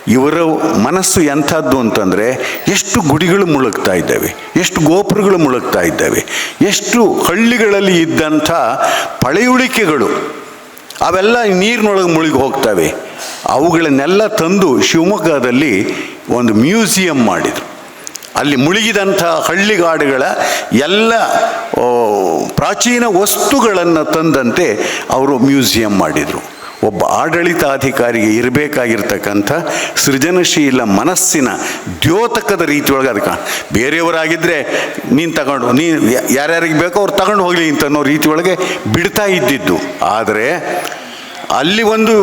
ಇವರ ಮನಸ್ಸು ಎಂಥದ್ದು ಅಂತಂದರೆ ಎಷ್ಟು ಗುಡಿಗಳು ಮುಳುಗ್ತಾ ಇದ್ದಾವೆ, ಎಷ್ಟು ಗೋಪುರಗಳು ಮುಳುಗ್ತಾ ಇದ್ದಾವೆ, ಎಷ್ಟು ಹಳ್ಳಿಗಳಲ್ಲಿ ಇದ್ದಂಥ ಪಳೆಯುಳಿಕೆಗಳು, ಅವೆಲ್ಲ ನೀರಿನೊಳಗೆ ಮುಳುಗಿ ಹೋಗ್ತವೆ. ಅವುಗಳನ್ನೆಲ್ಲ ತಂದು ಶಿವಮೊಗ್ಗದಲ್ಲಿ ಒಂದು ಮ್ಯೂಸಿಯಂ ಮಾಡಿದರು. ಅಲ್ಲಿ ಮುಳುಗಿದಂಥ ಹಳ್ಳಿಗಾಡುಗಳ ಎಲ್ಲ ಪ್ರಾಚೀನ ವಸ್ತುಗಳನ್ನು ತಂದಂತೆ ಅವರು ಮ್ಯೂಸಿಯಂ ಮಾಡಿದರು. ಒಬ್ಬ ಆಡಳಿತಾಧಿಕಾರಿಗೆ ಇರಬೇಕಾಗಿರ್ತಕ್ಕಂಥ ಸೃಜನಶೀಲ ಮನಸ್ಸಿನ ದ್ಯೋತಕದ ರೀತಿಯೊಳಗೆ ಅದಕ್ಕೆ ಬೇರೆಯವರಾಗಿದ್ದರೆ ನೀನು ತಗೊಂಡು, ನೀನು ಯಾರ್ಯಾರಿಗೆ ಬೇಕೋ ಅವ್ರು ತಗೊಂಡು ಹೋಗಲಿ ಅಂತ ಅನ್ನೋ ರೀತಿಯೊಳಗೆ ಬಿಡ್ತಾ ಇದ್ದಿದ್ದು. ಆದರೆ ಅಲ್ಲಿ ಒಂದು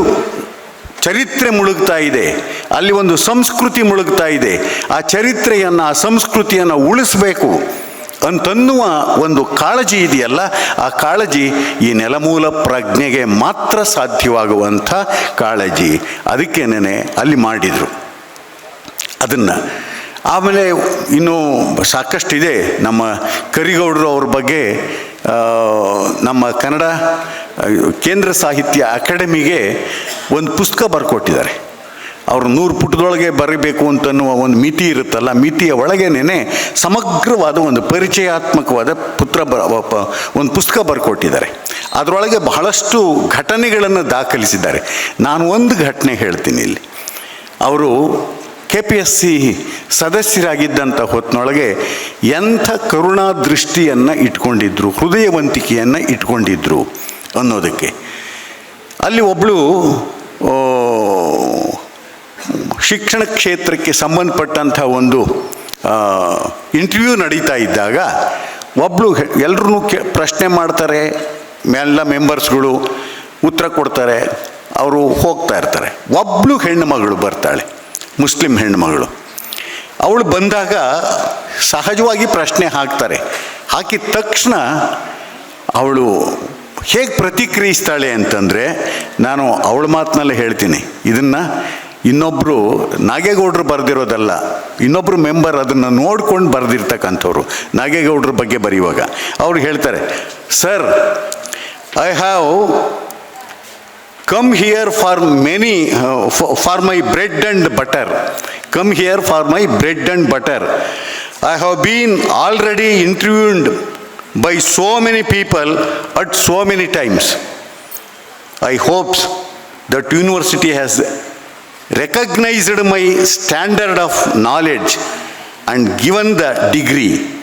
ಚರಿತ್ರೆ ಮುಳುಗ್ತಾ ಇದೆ. ಅಲ್ಲಿ ಒಂದು ಸಂಸ್ಕೃತಿ ಮುಳುಗ್ತಾ ಇದೆ. ಆ ಚರಿತ್ರೆಯನ್ನು, ಆ ಸಂಸ್ಕೃತಿಯನ್ನು ಉಳಿಸಬೇಕು ಅಂತನ್ನುವ ಒಂದು ಕಾಳಜಿ ಇದೆಯಲ್ಲ, ಆ ಕಾಳಜಿ ಈ ನೆಲಮೂಲ ಪ್ರಜ್ಞೆಗೆ ಮಾತ್ರ ಸಾಧ್ಯವಾಗುವಂಥ ಕಾಳಜಿ. ಅದಕ್ಕೇನೆ ಅಲ್ಲಿ ಮಾಡಿದರು. ಅದನ್ನು ಆಮೇಲೆ ಇನ್ನೂ ಸಾಕಷ್ಟಿದೆ ನಮ್ಮ ಕರಿಗೌಡರು ಅವ್ರ ಬಗ್ಗೆ ನಮ್ಮ ಕನ್ನಡ ಕೇಂದ್ರ ಸಾಹಿತ್ಯ ಅಕಾಡೆಮಿಗೆ ಒಂದು ಪುಸ್ತಕ ಬರ್ಕೊಟ್ಟಿದ್ದಾರೆ. ಅವರು ನೂರು ಪುಟದೊಳಗೆ ಬರೀಬೇಕು ಅಂತನ್ನುವ ಒಂದು ಮಿತಿ ಇರುತ್ತಲ್ಲ, ಮಿತಿಯ ಒಳಗೇನೆ ಸಮಗ್ರವಾದ ಒಂದು ಪರಿಚಯಾತ್ಮಕವಾದ ಪುತ್ರ ಬ ಒಂದು ಪುಸ್ತಕ ಬರ್ಕೊಟ್ಟಿದ್ದಾರೆ. ಅದರೊಳಗೆ ಬಹಳಷ್ಟು ಘಟನೆಗಳನ್ನು ದಾಖಲಿಸಿದ್ದಾರೆ. ನಾನು ಒಂದು ಘಟನೆ ಹೇಳ್ತೀನಿ ಇಲ್ಲಿ. ಅವರು ಕೆ ಪಿ ಎಸ್ ಸಿ ಸದಸ್ಯರಾಗಿದ್ದಂಥ ಹೊತ್ತಿನೊಳಗೆ ಎಂಥ ಕರುಣಾ ದೃಷ್ಟಿಯನ್ನು ಇಟ್ಕೊಂಡಿದ್ರು, ಹೃದಯವಂತಿಕೆಯನ್ನು ಇಟ್ಕೊಂಡಿದ್ರು. ಅನ್ನೋದಕ್ಕೆ. ಅಲ್ಲಿ ಒಬ್ಬಳು ಶಿಕ್ಷಣ ಕ್ಷೇತ್ರಕ್ಕೆ ಸಂಬಂಧಪಟ್ಟಂಥ ಒಂದು ಇಂಟರ್ವ್ಯೂ ನಡೀತಾ ಇದ್ದಾಗ ಒಬ್ಬಳು ಎಲ್ಲರೂ ಕೆ, ಪ್ರಶ್ನೆ ಮಾಡ್ತಾರೆ, ಎಲ್ಲ ಮೆಂಬರ್ಸ್ಗಳು ಉತ್ತರ ಕೊಡ್ತಾರೆ, ಅವರು ಹೋಗ್ತಾ ಇರ್ತಾರೆ. ಒಬ್ಬಳು ಹೆಣ್ಣುಮಗಳು ಬರ್ತಾಳೆ, ಮುಸ್ಲಿಂ ಹೆಣ್ಣುಮಗಳು ಅವಳು ಬಂದಾಗ ಸಹಜವಾಗಿ ಪ್ರಶ್ನೆ ಹಾಕ್ತಾರೆ. ಹಾಕಿದ ತಕ್ಷಣ ಅವಳು ಹೇಗೆ ಪ್ರತಿಕ್ರಿಯಿಸ್ತಾಳೆ ಅಂತಂದರೆ ನಾನು ಅವಳ ಮಾತಿನಲ್ಲೇ ಹೇಳ್ತೀನಿ. ಇದನ್ನು ಇನ್ನೊಬ್ಬರು ನಾಗೇಗೌಡರು ಬರೆದಿರೋದಲ್ಲ ಇನ್ನೊಬ್ಬರು ಮೆಂಬರ್ ಅದನ್ನು ನೋಡ್ಕೊಂಡು ಬರೆದಿರ್ತಕ್ಕಂಥವ್ರು ನಾಗೇಗೌಡರ ಬಗ್ಗೆ ಬರೆಯುವಾಗ. ಅವ್ರು ಹೇಳ್ತಾರೆ, sir I have come here for many for my bread and butter come here for my bread and butter I have been already interviewed by so many people at so many times i hope that university has recognized my standard of knowledge and given the degree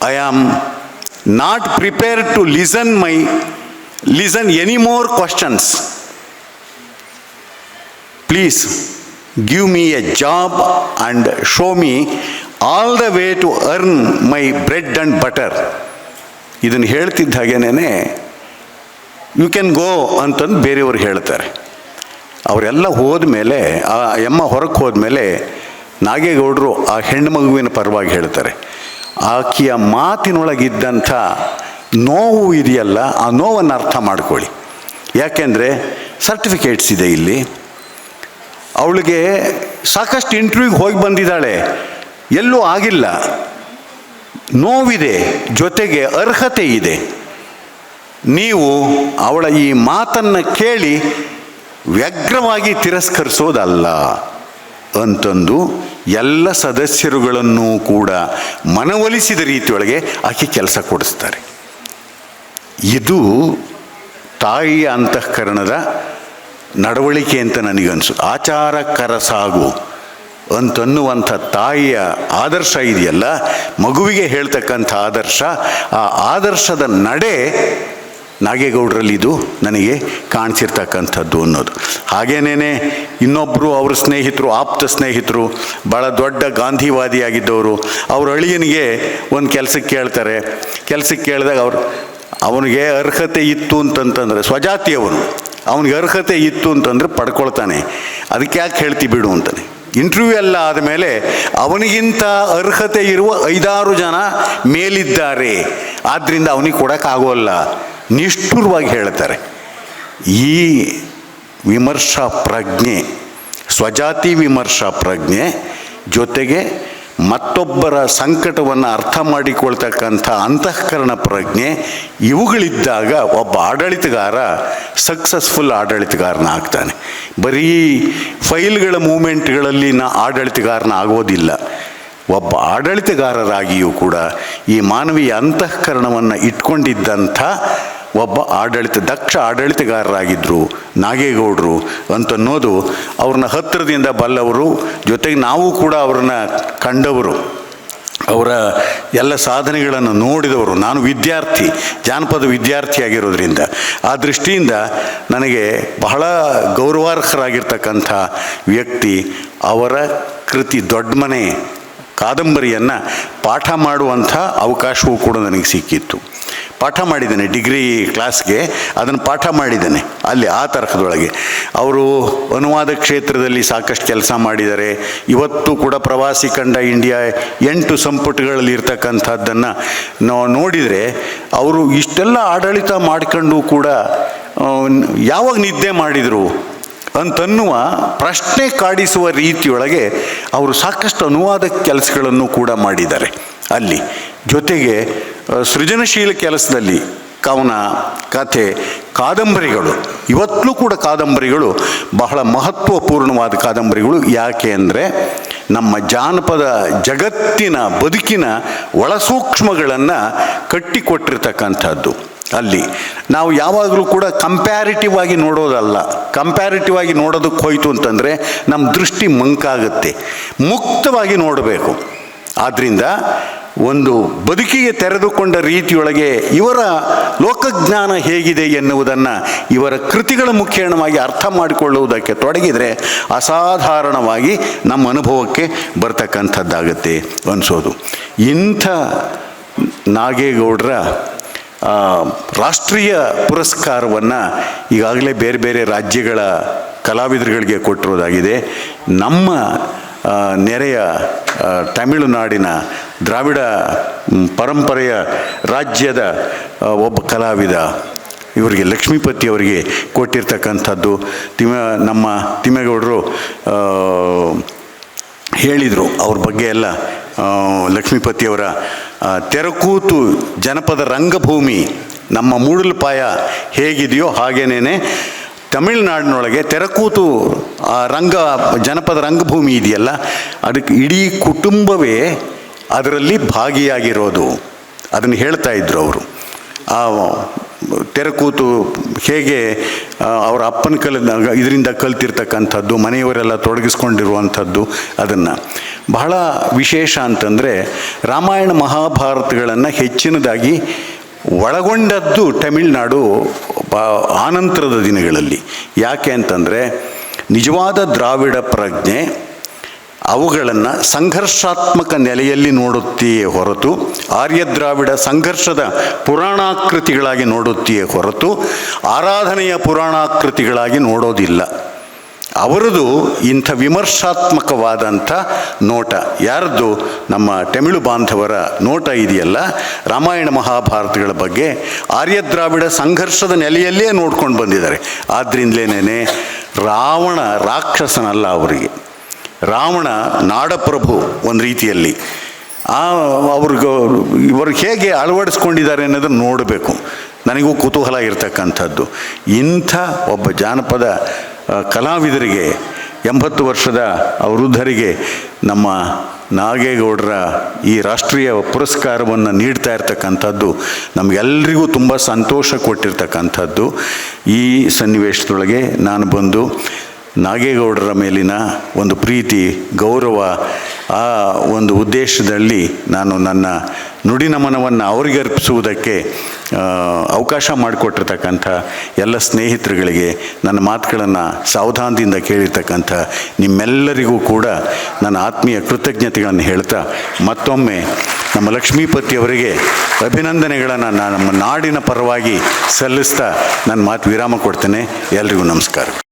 I am not prepared to listen my listen any more questions. Please give me a job and show me all the way to earn my bread and butter ಇದನ್ನು ಹೇಳ್ತಿದ್ದ ಹಾಗೇನೇ you can go ಅಂತಂದು ಬೇರೆಯವರು ಹೇಳ್ತಾರೆ. ಅವರೆಲ್ಲ ಹೋದ ಮೇಲೆ ಆ ಎಮ್ಮ ಹೊರಗೆ ಹೋದ್ಮೇಲೆ ನಾಗೇಗೌಡರು ಆ ಹೆಣ್ಣು ಮಗುವಿನ ಪರವಾಗಿ ಹೇಳ್ತಾರೆ. ಆಕೆಯ ಮಾತಿನೊಳಗಿದ್ದಂಥ ನೋವು ಇದೆಯಲ್ಲ, ಆ ನೋವನ್ನು ಅರ್ಥ ಮಾಡ್ಕೊಳ್ಳಿ. ಯಾಕೆಂದರೆ ಸರ್ಟಿಫಿಕೇಟ್ಸ್ ಇದೆ ಇಲ್ಲಿ. ಅವಳಿಗೆ ಸಾಕಷ್ಟು ಇಂಟರ್ವ್ಯೂಗೆ ಹೋಗಿ ಬಂದಿದ್ದಾಳೆ. ಎಲ್ಲೂ ಆಗಿಲ್ಲ. ನೋವಿದೆ, ಜೊತೆಗೆ ಅರ್ಹತೆ ಇದೆ. ನೀವು ಅವಳ ಈ ಮಾತನ್ನು ಕೇಳಿ ವ್ಯಗ್ರವಾಗಿ ತಿರಸ್ಕರಿಸೋದಲ್ಲ ಅಂತಂದು ಎಲ್ಲ ಸದಸ್ಯರುಗಳನ್ನು ಕೂಡ ಮನವೊಲಿಸಿದ ರೀತಿಯೊಳಗೆ ಆಕೆ ಕೆಲಸ ಕೊಡಿಸ್ತಾರೆ. ಇದು ತಾಯಿಯ ಅಂತಃಕರಣದ ನಡವಳಿಕೆ ಅಂತ ನನಗನ್ಸು ಆಚಾರಕರ ಸಾಗು. ಅಂತನ್ನುವಂಥ ತಾಯಿಯ ಆದರ್ಶ ಇದೆಯಲ್ಲ? ಮಗುವಿಗೆ ಹೇಳ್ತಕ್ಕಂಥ ಆದರ್ಶ. ಆ ಆದರ್ಶದ ನಡೆ ನಾಗೇಗೌಡರಲ್ಲಿದು ನನಗೆ ಕಾಣಿಸಿರ್ತಕ್ಕಂಥದ್ದು ಅನ್ನೋದು. ಹಾಗೇನೇ ಇನ್ನೊಬ್ಬರು ಅವ್ರ ಸ್ನೇಹಿತರು, ಆಪ್ತ ಸ್ನೇಹಿತರು ಭಾಳ ದೊಡ್ಡ ಗಾಂಧಿವಾದಿಯಾಗಿದ್ದವರು, ಅವ್ರ ಅಳಿಯನಿಗೆ ಒಂದು ಕೆಲಸಕ್ಕೆ ಕೇಳ್ತಾರೆ. ಕೆಲಸಕ್ಕೆ ಕೇಳಿದಾಗ ಅವ್ರು, ಅವನಿಗೆ ಅರ್ಹತೆ ಇತ್ತು ಅಂತಂತಂದರೆ ಸ್ವಜಾತಿಯವನು ಅವನಿಗೆ ಅರ್ಹತೆ ಇತ್ತು ಅಂತಂದರೆ ಪಡ್ಕೊಳ್ತಾನೆ. ಅದಕ್ಕೆ ಯಾಕೆ ಹೇಳ್ತಿ ಬಿಡು ಅಂತಾನೆ. ಇಂಟರ್ವ್ಯೂ ಎಲ್ಲ ಆದಮೇಲೆ ಅವನಿಗಿಂತ ಅರ್ಹತೆ ಇರುವ ಐದಾರು ಜನ ಮೇಲಿದ್ದಾರೆ. ಆದ್ದರಿಂದ ಅವನಿಗೆ ಕೊಡೋಕ್ಕಾಗೋಲ್ಲ. ನಿಷ್ಠುರವಾಗಿ ಹೇಳ್ತಾರೆ. ಈ ವಿಮರ್ಶಾ ಪ್ರಜ್ಞೆ, ಸ್ವಜಾತಿ ವಿಮರ್ಶಾ ಪ್ರಜ್ಞೆ ಜೊತೆಗೆ ಮತ್ತೊಬ್ಬರ ಸಂಕಟವನ್ನು ಅರ್ಥ ಮಾಡಿಕೊಳ್ತಕ್ಕಂಥ ಅಂತಃಕರಣ ಪ್ರಜ್ಞೆ ಇವುಗಳಿದ್ದಾಗ ಒಬ್ಬ ಆಡಳಿತಗಾರ ಸಕ್ಸಸ್ಫುಲ್ ಆಡಳಿತಗಾರನ ಆಗ್ತಾನೆ. ಬರೀ ಫೈಲ್ಗಳ ಮೂಮೆಂಟ್ಗಳಲ್ಲಿ ನಾ ಆಡಳಿತಗಾರನ ಆಗೋದಿಲ್ಲ. ಒಬ್ಬ ಆಡಳಿತಗಾರರಾಗಿಯೂ ಕೂಡ ಈ ಮಾನವೀಯ ಅಂತಃಕರಣವನ್ನು ಇಟ್ಕೊಂಡಿದ್ದಂಥ ಒಬ್ಬ ಆಡಳಿತ, ದಕ್ಷ ಆಡಳಿತಗಾರರಾಗಿದ್ದರು ನಾಗೇಗೌಡರು ಅಂತನ್ನೋದು ಅವ್ರನ್ನ ಹತ್ತಿರದಿಂದ ಬಲ್ಲವರು, ಜೊತೆಗೆ ನಾವು ಕೂಡ ಅವ್ರನ್ನ ಕಂಡವರು. ಅವರ ಎಲ್ಲ ಸಾಧನೆಗಳನ್ನು ನೋಡಿದವರು. ನಾನು ವಿದ್ಯಾರ್ಥಿ, ಜಾನಪದ ವಿದ್ಯಾರ್ಥಿಯಾಗಿರೋದ್ರಿಂದ ಆ ದೃಷ್ಟಿಯಿಂದ ನನಗೆ ಬಹಳ ಗೌರವಾರ್ಹರಾಗಿರ್ತಕ್ಕಂಥ ವ್ಯಕ್ತಿ ಅವರ ಕೃತಿ ದೊಡ್ಡ ಮನೆ ಕಾದಂಬರಿಯನ್ನು ಪಾಠ ಮಾಡುವಂಥ ಅವಕಾಶವೂ ಕೂಡ ನನಗೆ ಸಿಕ್ಕಿತ್ತು. ಪಾಠ ಮಾಡಿದ್ದೇನೆ, ಡಿಗ್ರಿ ಕ್ಲಾಸ್ಗೆ ಅದನ್ನು ಪಾಠ ಮಾಡಿದ್ದೇನೆ, ಅಲ್ಲಿ ಆ ತರಹದೊಳಗೆ. ಅವರು ಅನುವಾದ ಕ್ಷೇತ್ರದಲ್ಲಿ ಸಾಕಷ್ಟು ಕೆಲಸ ಮಾಡಿದ್ದಾರೆ ಇವತ್ತು ಕೂಡ ಪ್ರವಾಸಿ ಕಂಡ ಇಂಡಿಯಾ ಎಂಟು ಸಂಪುಟಗಳಲ್ಲಿ ಇರ್ತಕ್ಕಂಥದ್ದನ್ನು ನಾವು ನೋಡಿದರೆ, ಅವರು ಇಷ್ಟೆಲ್ಲ ಆಡಳಿತ ಮಾಡ್ಕೊಂಡು ಕೂಡ ಯಾವಾಗ ನಿದ್ದೆ ಮಾಡಿದರು? ಅಂತನ್ನುವ ಪ್ರಶ್ನೆ ಕಾಡಿಸುವ ರೀತಿಯೊಳಗೆ ಅವರು ಸಾಕಷ್ಟು ಅನುವಾದ ಕೆಲಸಗಳನ್ನು ಕೂಡ ಮಾಡಿದ್ದಾರೆ. ಅಲ್ಲಿ ಜೊತೆಗೆ ಸೃಜನಶೀಲ ಕೆಲಸದಲ್ಲಿ ಕವನ, ಕಥೆ, ಕಾದಂಬರಿಗಳು ಇವತ್ತಲೂ ಕೂಡ ಕಾದಂಬರಿಗಳು, ಬಹಳ ಮಹತ್ವಪೂರ್ಣವಾದ ಕಾದಂಬರಿಗಳು ಯಾಕೆ ಅಂದರೆ, ನಮ್ಮ ಜಾನಪದ ಜಗತ್ತಿನ ಬದುಕಿನ ಒಳಸೂಕ್ಷ್ಮಗಳನ್ನು ಕಟ್ಟಿಕೊಟ್ಟಿರ್ತಕ್ಕಂಥದ್ದು. ಅಲ್ಲಿ. ನಾವು ಯಾವಾಗಲೂ ಕೂಡ ಕಂಪ್ಯಾರಿಟಿವ್ ಆಗಿ ನೋಡೋದಲ್ಲ. ಕಂಪ್ಯಾರಿಟಿವ್ ಆಗಿ ನೋಡೋದಕ್ಕೆ ಹೋಯಿತು ಅಂತಂದರೆ ನಮ್ಮ ದೃಷ್ಟಿ ಮಂಕಾಗುತ್ತೆ. ಮುಕ್ತವಾಗಿ ನೋಡಬೇಕು. ಆದ್ದರಿಂದ ಒಂದು ಬದುಕಿಗೆ ತೆರೆದುಕೊಂಡ ರೀತಿಯೊಳಗೆ ಇವರ ಲೋಕಜ್ಞಾನ ಹೇಗಿದೆ ಎನ್ನುವುದನ್ನು ಇವರ ಕೃತಿಗಳ ಮುಖೇಣವಾಗಿ ಅರ್ಥ ಮಾಡಿಕೊಳ್ಳುವುದಕ್ಕೆ ತೊಡಗಿದರೆ ಅಸಾಧಾರಣವಾಗಿ ನಮ್ಮ ಅನುಭವಕ್ಕೆ ಬರ್ತಕ್ಕಂಥದ್ದಾಗತ್ತೆ ಅನಿಸೋದು. ಇಂಥ ನಾಗೇಗೌಡರ ರಾಷ್ಟ್ರೀಯ ಪುರಸ್ಕಾರವನ್ನು ಈಗಾಗಲೇ ಬೇರೆ ಬೇರೆ ರಾಜ್ಯಗಳ ಕಲಾವಿದರುಗಳಿಗೆ ಕೊಟ್ಟಿರೋದಾಗಿದೆ. ನಮ್ಮ ನೆರೆಯ ತಮಿಳುನಾಡಿನ ದ್ರಾವಿಡ ಪರಂಪರೆಯ ರಾಜ್ಯದ ಒಬ್ಬ ಕಲಾವಿದ ಇವರಿಗೆ ಲಕ್ಷ್ಮೀಪತಿ ಅವರಿಗೆ ಕೊಟ್ಟಿರ್ತಕ್ಕಂಥದ್ದು. ತಿಮ್ಮ ನಮ್ಮ ತಿಮ್ಮೇಗೌಡರು ಹೇಳಿದರು. ಅವ್ರ ಬಗ್ಗೆ ಎಲ್ಲ ಲಕ್ಷ್ಮೀಪತಿಯವರ ತೆರಕೂತು ಜನಪದ ರಂಗಭೂಮಿ ನಮ್ಮ ಮೂಡಲಪಾಯ ಹೇಗಿದೆಯೋ ಹಾಗೇನೇ ತಮಿಳುನಾಡಿನೊಳಗೆ ತೆರಕೂತು, ಆ, ರಂಗ, ಜನಪದ ರಂಗಭೂಮಿ ಇದೆಯಲ್ಲ, ಅದಕ್ಕೆ ಇಡೀ ಕುಟುಂಬವೇ ಅದರಲ್ಲಿ ಭಾಗಿಯಾಗಿರೋದು. ಅದನ್ನು ಹೇಳ್ತಾ ಇದ್ರು ಅವರು. ಆ ತೆರಕೂತು ಹೇಗೆ ಅವರ ಅಪ್ಪನ ಕಲ, ಇದರಿಂದ ಕಲ್ತಿರ್ತಕ್ಕಂಥದ್ದು, ಮನೆಯವರೆಲ್ಲ ತೊಡಗಿಸ್ಕೊಂಡಿರುವಂಥದ್ದು ಅದನ್ನು. ಬಹಳ ವಿಶೇಷ ಅಂತಂದರೆ, ರಾಮಾಯಣ ಮಹಾಭಾರತಗಳನ್ನು ಹೆಚ್ಚಿನದಾಗಿ ಒಳಗೊಂಡದ್ದು ತಮಿಳುನಾಡು ಆನಂತರದ ದಿನಗಳಲ್ಲಿ. ಯಾಕೆ ಅಂತಂದರೆ, ನಿಜವಾದ ದ್ರಾವಿಡ ಪ್ರಜ್ಞೆ ಅವುಗಳನ್ನು ಸಂಘರ್ಷಾತ್ಮಕ ನೆಲೆಯಲ್ಲಿ ನೋಡುತ್ತೀಯೇ ಹೊರತು ಆರ್ಯ ದ್ರಾವಿಡ ಸಂಘರ್ಷದ ಪುರಾಣಾಕೃತಿಗಳಾಗಿ ನೋಡುತ್ತೀಯೇ ಹೊರತು, ಆರಾಧನೆಯ ಪುರಾಣಾಕೃತಿಗಳಾಗಿ ನೋಡೋದಿಲ್ಲ. ಅವರದು ಇಂಥ ವಿಮರ್ಶಾತ್ಮಕವಾದಂಥ ನೋಟ. ಯಾರದ್ದು? ನಮ್ಮ ತಮಿಳು ಬಾಂಧವರ ನೋಟ ಇದೆಯಲ್ಲ, ರಾಮಾಯಣ ಮಹಾಭಾರತಗಳ ಬಗ್ಗೆ. ಆರ್ಯ ದ್ರಾವಿಡ ಸಂಘರ್ಷದ ನೆಲೆಯಲ್ಲೇ ನೋಡ್ಕೊಂಡು ಬಂದಿದ್ದಾರೆ. ಆದ್ದರಿಂದಲೇನೇ ರಾವಣ ರಾಕ್ಷಸನಲ್ಲ ಅವರಿಗೆ. ರಾವಣ ನಾಡಪ್ರಭು ಒಂದು ರೀತಿಯಲ್ಲಿ. ಆ, ಅವ್ರಿಗೆ ಇವರು ಹೇಗೆ ಅಳವಡಿಸ್ಕೊಂಡಿದ್ದಾರೆ ಅನ್ನೋದನ್ನು ನೋಡಬೇಕು. ನನಗೂ ಕುತೂಹಲ ಇರತಕ್ಕಂಥದ್ದು. ಇಂಥ ಒಬ್ಬ ಜಾನಪದ ಕಲಾವಿದರಿಗೆ, ಎಂಬತ್ತು ವರ್ಷದ ವೃದ್ಧರಿಗೆ ನಮ್ಮ ನಾಗೇಗೌಡರ ಈ ರಾಷ್ಟ್ರೀಯ ಪುರಸ್ಕಾರವನ್ನು ನೀಡ್ತಾ ಇರ್ತಕ್ಕಂಥದ್ದು ನಮಗೆಲ್ಲರಿಗೂ ತುಂಬ ಸಂತೋಷ ಕೊಟ್ಟಿರ್ತಕ್ಕಂಥದ್ದು. ಈ ಸನ್ನಿವೇಶದೊಳಗೆ ನಾನು ಬಂದು ನಾಗೇಗೌಡರ ಮೇಲಿನ ಒಂದು ಪ್ರೀತಿ, ಗೌರವ, ಆ ಒಂದು ಉದ್ದೇಶದಲ್ಲಿ ನಾನು ನನ್ನ ನುಡಿನಮನವನ್ನು ಅವರಿಗೆ ಅರ್ಪಿಸುವುದಕ್ಕೆ ಅವಕಾಶ ಮಾಡಿಕೊಟ್ಟಿರ್ತಕ್ಕಂಥ ಎಲ್ಲ ಸ್ನೇಹಿತರುಗಳಿಗೆ ನನ್ನ ಮಾತುಗಳನ್ನು ಸಾವಧಾನದಿಂದ ಕೇಳಿರ್ತಕ್ಕಂಥ ನಿಮ್ಮೆಲ್ಲರಿಗೂ ಕೂಡ ನನ್ನ ಆತ್ಮೀಯ ಕೃತಜ್ಞತೆಗಳನ್ನು ಹೇಳ್ತಾ, ಮತ್ತೊಮ್ಮೆ ನಮ್ಮ ಲಕ್ಷ್ಮೀಪತಿಯವರಿಗೆ ಅಭಿನಂದನೆಗಳನ್ನು ನಾನು ನಮ್ಮ ನಾಡಿನ ಪರವಾಗಿ ಸಲ್ಲಿಸ್ತಾ ನನ್ನ ಮಾತು ವಿರಾಮ ಕೊಡ್ತೇನೆ. ಎಲ್ರಿಗೂ ನಮಸ್ಕಾರ.